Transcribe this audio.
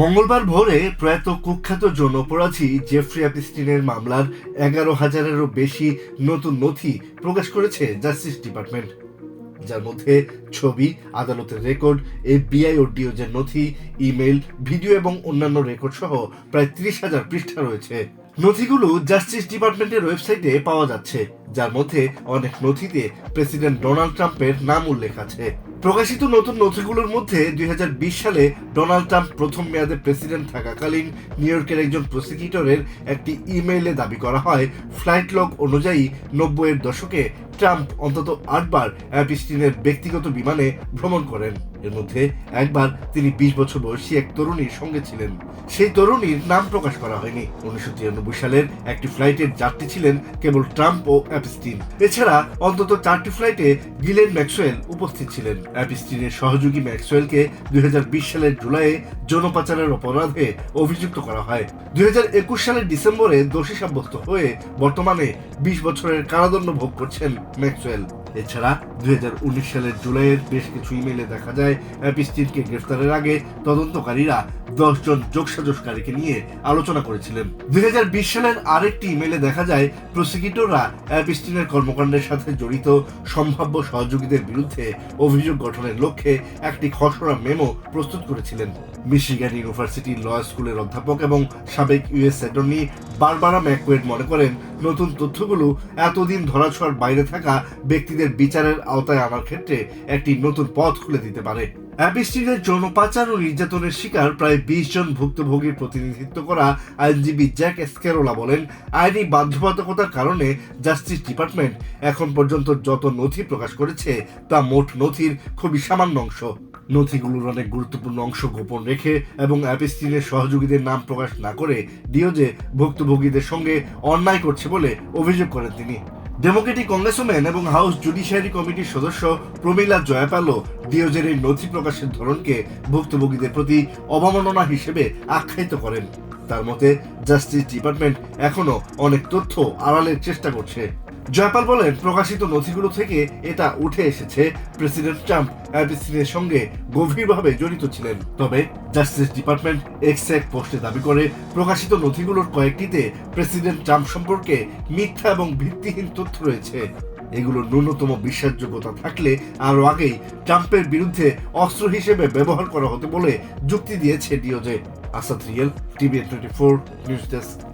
মঙ্গলবার ভোরে প্রয়াত কুখ্যাত যৌন অপরাধী জেফ্রি অ্যাপিস্টিনের মামলার এগারো হাজারেরও বেশি নতুন নথি প্রকাশ করেছে জাস্টিস ডিপার্টমেন্ট। যার মধ্যে ছবি, আদালতের রেকর্ড, এফবিআই ও ডিওজের নথি ইমেল ভিডিও এবং অন্যান্য রেকর্ড সহ প্রায় ত্রিশ হাজার পৃষ্ঠা রয়েছে। নথিগুলো জাস্টিস ডিপার্টমেন্টের ওয়েবসাইটে পাওয়া যাচ্ছে, যার মধ্যে অনেক নথিতে প্রেসিডেন্ট ডোনাল্ড ট্রাম্পের নাম উল্লেখ আছে। প্রকাশিত নতুন নথিগুলোর মধ্যে দুই হাজার বিশ সালে ডোনাল্ড ট্রাম্প প্রথম মেয়াদে প্রেসিডেন্ট থাকাকালীন নিউ ইয়র্কের একজন প্রসিকিউটরের একটি ইমেইলে দাবি করা হয়, ফ্লাইট লগ অনুযায়ী নব্বইয়ের দশকে ট্রাম্প অন্তত আটবার অ্যাপিস্টিনের ব্যক্তিগত বিমানে ভ্রমণ করেন। এর মধ্যে একবার তিনি বিশ বছর বয়সী এক তরুণীর সঙ্গে ছিলেন। সেই তরুণীর নাম প্রকাশ করা হয়নি। উনিশশো তিরানব্বই সালের একটি ফ্লাইটের যাত্রী ছিলেন কেবল ট্রাম্প ও অ্যাপিস্টিন। এছাড়া অন্তত চারটি ফ্লাইটে গিলেন ম্যাক্সওয়েল উপস্থিত ছিলেন। অ্যাপিস্টিনের সহযোগী ম্যাক্সওয়েলকে দুই হাজার বিশ সালের জুলাইয়ে যৌন অপরাধে অভিযুক্ত করা হয়। দুই হাজার একুশ সালের ডিসেম্বরে দোষী সাব্যস্ত হয়ে বর্তমানে বিশ বছরের কারাদণ্ড ভোগ করছেন ম্যাক্সওয়েল। এছাড়া দুই হাজার উনিশ সালের জুলাইয়ের বেশ কিছু ইমেলে দেখা যায়, অ্যাপিস্টিনকে গ্রেফতারের আগে তদন্তকারীরা দশজন যোগসাজসকারীকে নিয়ে আলোচনা করেছিলেন। দুই হাজার বিশ সালের আরেকটি ইমেলে দেখা যায়, প্রসিকিউটররা অ্যাপিস্টিনের কর্মকাণ্ডের সাথে জড়িত সম্ভাব্য সহযোগীদের বিরুদ্ধে অভিযোগ গঠনের লক্ষ্যে একটি খসড়া মেমো প্রস্তুত করেছিলেন। মিশিগান ইউনিভার্সিটি ল স্কুলের অধ্যাপক এবং সাবেক ইউএস অ্যাটর্নি বারবারা ম্যাকওয়েড মনে করেন, নতুন তথ্যগুলো এতদিন ধরাছোঁয়ার বাইরে থাকা ব্যক্তিদের বিচারের আওতায় আনার ক্ষেত্রে একটি নতুন পথ খুলে দিতে পারে। অ্যাপিস্টিনের যৌন পাচার ও নির্যাতনের শিকার প্রায় বিশ জন ভুক্তভোগীর প্রতিনিধিত্ব করা আইনজীবী জ্যাক এসকেরোলা বলেন, আইনি বাধ্যবাধকতার কারণে জাস্টিস ডিপার্টমেন্ট এখন পর্যন্ত যত নথি প্রকাশ করেছে, তা মোট নথির খুবই সামান্য অংশ। নথিগুলোর অনেক গুরুত্বপূর্ণ অংশ গোপন রেখে এবং অ্যাপিস্টিনের সহযোগীদের নাম প্রকাশ না করে ডিওজে ভুক্তভোগীদের সঙ্গে অন্যায় করছে বলে অভিযোগ করেন তিনি। ডেমোক্রেটিক কংগ্রেসম্যান এবং হাউস জুডিশিয়ারি কমিটির সদস্য প্রমীলা ডিওজের এই নথি প্রকাশের ধরনকে ভুক্তভোগীদের প্রতি অবমাননা হিসেবে আখ্যায়িত করেন। তার মতে, জাস্টিস ডিপার্টমেন্ট এখনও অনেক তথ্য আড়ালের চেষ্টা করছে। জয়পাল বলেন, প্রকাশিত নথিগুলো থেকে এটা উঠে এসেছে। প্রেসিডেন্ট ট্রাম্প অ্যাপিস্টিনের সঙ্গে গভীরভাবে জড়িত ছিলেন। তবে জাস্টিস ডিপার্টমেন্ট এক্স এক পোস্টে দাবি করে, প্রকাশিত নথিগুলোর কয়েকটিতে প্রেসিডেন্ট ট্রাম্প সম্পর্কে মিথ্যা এবং ভিত্তিহীন তথ্য রয়েছে। এগুলো ন্যূনতম বিশ্বাসযোগ্যতা থাকলে আরও আগেই ট্রাম্পের বিরুদ্ধে অস্ত্র হিসেবে ব্যবহার করা হতে বলে যুক্তি দিয়েছে DOJ. Asad real, TV twenty four, news desk.